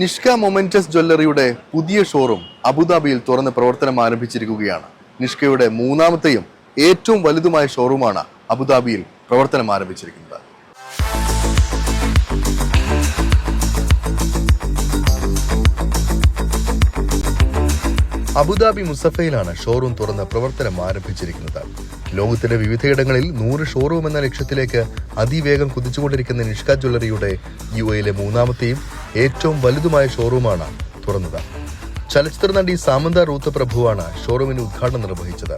Nishka momentous ജ്വല്ലറിയുടെ പുതിയ showroom അബുദാബിയിൽ തുറന്ന് പ്രവർത്തനം ആരംഭിച്ചിരിക്കുകയാണ്. നിഷ്കയുടെ മൂന്നാമത്തെയും ഏറ്റവും വലുതുമായ ഷോറൂമാണ് അബുദാബിയിൽ പ്രവർത്തനം ആരംഭിച്ചിരിക്കുന്നത്. അബുദാബി മുസഫയിലാണ് ഷോറൂം തുറന്ന് പ്രവർത്തനം ആരംഭിച്ചിരിക്കുന്നത്. ലോകത്തിന്റെ വിവിധയിടങ്ങളിൽ നൂറ് ഷോറൂം എന്ന ലക്ഷ്യത്തിലേക്ക് അതിവേഗം കുതിച്ചുകൊണ്ടിരിക്കുന്ന നിഷ്ക ജ്വല്ലറിയുടെ യു എയിലെ മൂന്നാമത്തെയും ഏറ്റവും വലുതുമായ ഷോറൂമാണ് തുറന്നത്. ചലച്ചിത്ര നടി സാമന്ത റൂത്ത് പ്രഭുവാണ് ഷോറൂമിന് ഉദ്ഘാടനം നിർവഹിച്ചത്.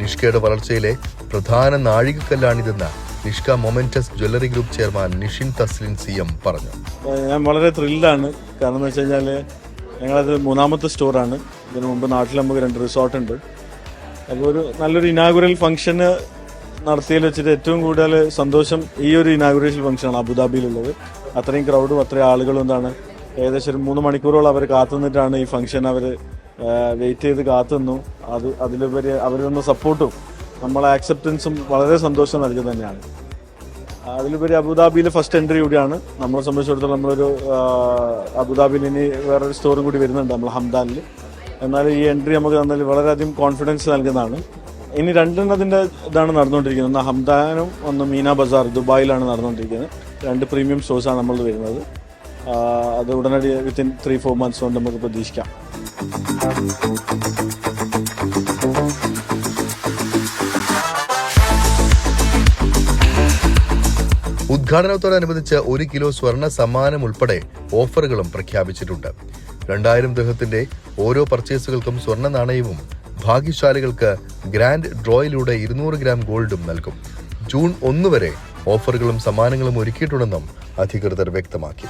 നിഷ്കയുടെ വളർച്ചയിലെ പ്രധാന നാഴികക്കല്ലാണിതെന്ന് Nishka momentous jewellery group chairman Nishin Thaslin C M പറഞ്ഞു. ഞാൻ വളരെ ത്രില്ലാണ്. കാരണം എന്ന് വെച്ച് കഴിഞ്ഞാൽ ഞങ്ങളത് മൂന്നാമത്തെ സ്റ്റോറാണ്. ഇതിനു മുമ്പ് നാട്ടിൽ നമുക്ക് രണ്ട് റിസോർട്ട് ഉണ്ട് അപ്പോൾ ഒരു നല്ലൊരു ഇനാഗുറൽ ഫംഗ്ഷന് നടത്തിയതിൽ വെച്ചിട്ട് ഏറ്റവും കൂടുതൽ സന്തോഷം ഈ ഒരു ഇനാഗുറേഷൻ ഫംഗ്ഷനാണ് അബുദാബിയിലുള്ളത്. അത്രയും ക്രൗഡും അത്രയും ആളുകളും എന്താണ് ഏകദേശം ഒരു മൂന്ന് മണിക്കൂറോളം അവർ കാത്തുനിന്നിട്ടാണ് ഈ ഫംഗ്ഷൻ അവർ വെയിറ്റ് ചെയ്ത് കാത്തുനിന്നു അത് അതിലുപരി അവർ തന്ന സപ്പോർട്ടും നമ്മളെ ആക്സെപ്റ്റൻസും വളരെ സന്തോഷം നൽകുന്നത് തന്നെയാണ് അതിലുപരി അബുദാബിയിലെ ഫസ്റ്റ് എൻട്രി കൂടിയാണ്. നമ്മളെ സംബന്ധിച്ചിടത്തോളം നമ്മളൊരു അബുദാബിയിൽ ഇനി വേറൊരു സ്റ്റോറും കൂടി വരുന്നുണ്ട് നമ്മൾ ഹംദാനിൽ. എന്നാൽ ഈ എൻട്രി നമുക്ക് തന്നാൽ വളരെയധികം കോൺഫിഡൻസ് നൽകുന്നതാണ്. ഇനി രണ്ടെണ്ണത്തിന്റെ ഇതാണ് നടന്നുകൊണ്ടിരിക്കുന്നത്. ഒന്ന് ഹംദാനും ഒന്ന് മീന ബസാർ ദുബായിലാണ് നടന്നുകൊണ്ടിരിക്കുന്നത്. രണ്ട് പ്രീമിയം സ്റ്റോഴ്സാണ് നമ്മൾ വരുന്നത്. അത് ഉടനടി വിത്തിൻ ത്രീ ഫോർ മന്ത്സ് കൊണ്ട് നമുക്ക് പ്രതീക്ഷിക്കാം. ഉദ്ഘാടനത്തോടനുബന്ധിച്ച് ഒരു കിലോ സ്വർണ സമ്മാനം ഉൾപ്പെടെ ഓഫറുകളും പ്രഖ്യാപിച്ചിട്ടുണ്ട്. രണ്ടായിരം ദൃഹത്തിന്റെ ഓരോ പർച്ചേസുകൾക്കും സ്വർണ നാണയവും ഭാഗ്യശാലികൾക്ക് ഗ്രാൻഡ് ഡ്രോയിലൂടെ ഇരുന്നൂറ് ഗ്രാം ഗോൾഡും നൽകും. ജൂൺ ഒന്ന് വരെ ഓഫറുകളും സമ്മാനങ്ങളും ഒരുക്കിയിട്ടുണ്ടെന്നും അധികൃതർ വ്യക്തമാക്കി.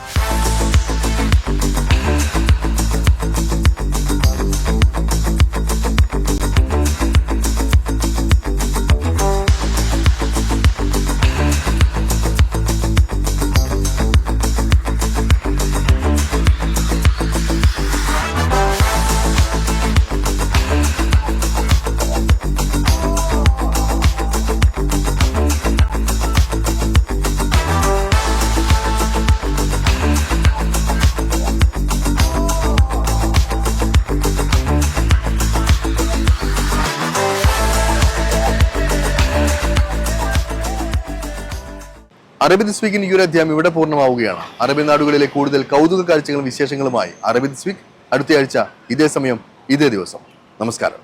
അറബി ദിസ് വീക്കിന്റെ ഈ ഒരു അധ്യായം ഇവിടെ പൂർണമാവുകയാണ്. അറബി നാടുകളിലെ കൂടുതൽ കൗതുക കാഴ്ചകളും വിശേഷങ്ങളുമായി അറബി ദിസ് വീക്ക് അടുത്തയാഴ്ച ഇതേ സമയം ഇതേ ദിവസം. നമസ്കാരം.